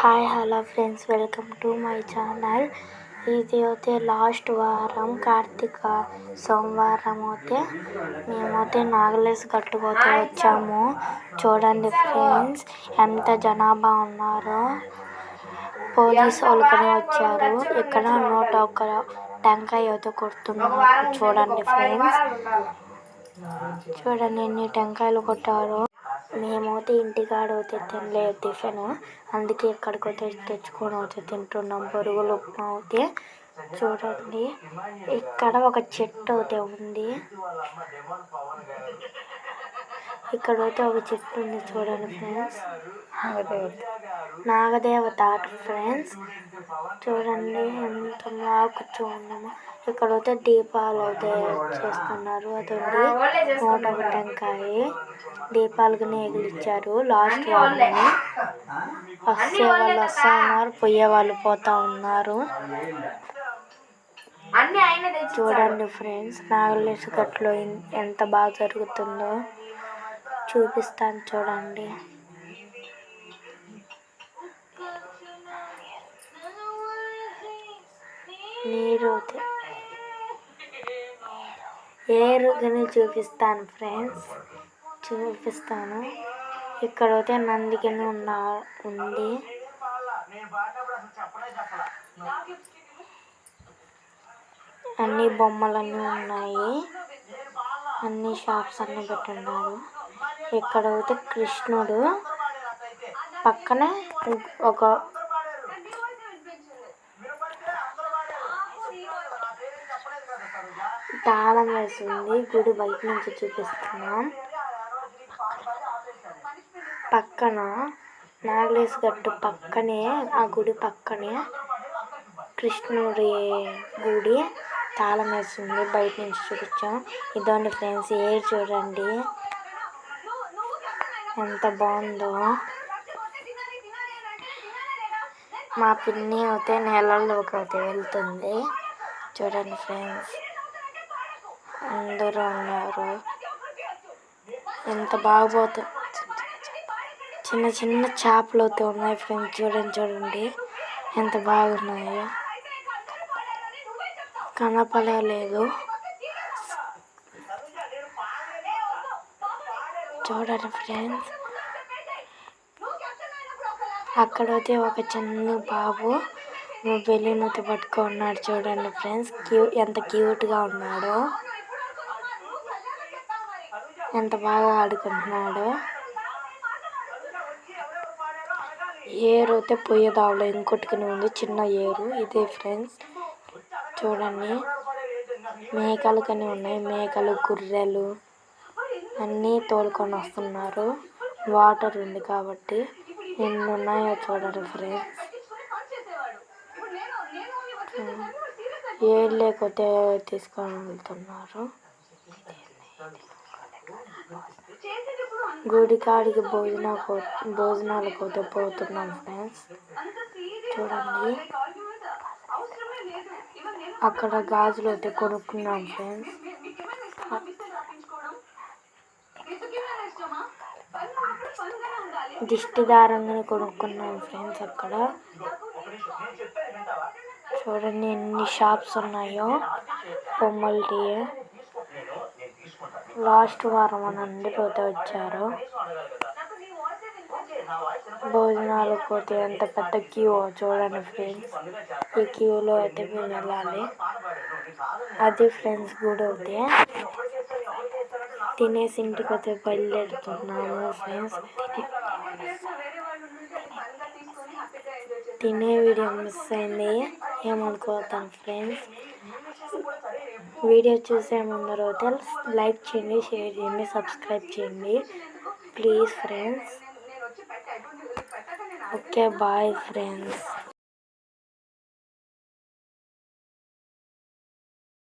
Hi hello friends welcome to my channel ఇది అయితే last వారం కార్తీక సోమవారం అయితే మేమైతే నాగలేసి కట్టుకోతే వచ్చాము. చూడండి ఫ్రెండ్స్ ఎంత జనాభా ఉన్నారో. పోలీస్ వాళ్ళు వచ్చారు. ఇక్కడ నూట ఒక్క టెంకాయ అయితే కొడుతున్నారు. చూడండి ఫ్రెండ్స్ చూడండి ఎన్ని టెంకాయలు కొట్టారు. మేమైతే ఇంటికాడ అయితే తినలేదు టిఫిన్. అందుకే ఇక్కడికి అయితే తెచ్చుకొని అయితే తింటున్నాం. బొరుగులు ఉప్మా అయితే చూడండి. ఇక్కడ ఒక చెట్టు అయితే ఉంది. ఇక్కడ అయితే ఒక చెట్టు ఉంది చూడండి ఫ్రెండ్స్. నాగదేవత. ఫ్రెండ్స్. చూడండి ఎంత బాగా కూర్చోన్నాము ఇక్కడ అయితే దీపాలు అయితే చేస్తున్నారు అదండి నూట ఒక టెంకాయ దీపాలకు నేగిలిచ్చారు లాస్ట్ వాళ్ళని. వస్తే వాళ్ళు వస్తా ఉన్నారు పోయే వాళ్ళు పోతా ఉన్నారు. చూడండి ఫ్రెండ్స్ నాగలేసు గట్లో ఎంత బాగా జరుగుతుందో. చూపిస్తాను చూడండి. నీరు ఏరుగని చూపిస్తాను ఫ్రెండ్స్? చూపిస్తాను. ఇక్కడైతే నందికని ఉన్న ఉంది. అన్ని బొమ్మలన్నీ ఉన్నాయి. అన్ని షాప్స్ అన్నీ పెట్టున్నారు. ఇక్కడైతే కృష్ణుడు పక్కనే ఒక తాళం వేసింది. గుడి బయట నుంచి చూపిస్తున్నాం. పక్కన నాగలేసు గట్టు పక్కనే ఆ గుడి పక్కనే కృష్ణుడి గుడి తాళం వేసింది. బయట నుంచి చూపించాం. ఇదండి ఫ్రెండ్స్ ఏ చూడండి. ఎంత బాగుందో. మా పిన్ని అయితే నేలల్లోకి అయితే వెళ్తుంది. చూడండి ఫ్రెండ్స్. అందరూ ఉన్నారు. ఎంత బాగుపోతుంది చిన్న చిన్న చేపలు అయితే ఉన్నాయి ఫ్రెండ్స్. చూడండి చూడండి. ఎంత బాగున్నాయో. కనపడలేదు. చూడండి ఫ్రెండ్స్ అక్కడ అయితే ఒక చిన్న బాబు బెలూన్ పట్టుకున్నాడు చూడండి ఫ్రెండ్స్ క్యూ ఎంత క్యూట్గా ఉన్నాడో. ఎంత బాగా ఆడుకుంటున్నాడో. ఏరు అయితే పోయేదావులో ఇంకొట్టుకుని ఉంది చిన్న ఏరు ఇదే ఫ్రెండ్స్ చూడండి. మేకలు కానీ ఉన్నాయి మేకలు గుర్రెలు అన్నీ తోలుకొని వస్తున్నారు. వాటర్ ఉంది కాబట్టి ఎన్ని ఉన్నాయో చూడండి ఫ్రెండ్స్. ఏడు లేకపోతే తీసుకొని వెళ్తున్నారు. గుడి కాడికి భోజన భోజనాలు పోతే పోతున్నాం ఫ్రెండ్స్. చూడండి. అక్కడ గాజులు అయితే కొనుక్కున్నాం ఫ్రెండ్స్. దిష్టి దారంగా కొనుక్కున్నాం ఫ్రెండ్స్ అక్కడ. చూడండి ఎన్ని షాప్స్ ఉన్నాయో. బొమ్మలకి లాస్ట్ వారం అని పోతే వచ్చారు. భోజనాలు పోతే ఎంత పెద్ద క్యూ చూడండి ఫ్రెండ్స్. ఈ క్యూలో అయితే మేము వెళ్ళాలి. అది ఫ్రెండ్స్ కూడా అయితే తినేసి ఇంటికి అయితే బయలుదేరుతున్నాము ఫ్రెండ్స్. తినే వీడియో మిస్ అయింది ఏమనుకోతాను ఫ్రెండ్స్ వీడియో చూసే ముందర లైక్ చేయండి షేర్ చేయండి సబ్స్క్రైబ్ చేయండి please friends okay bye friends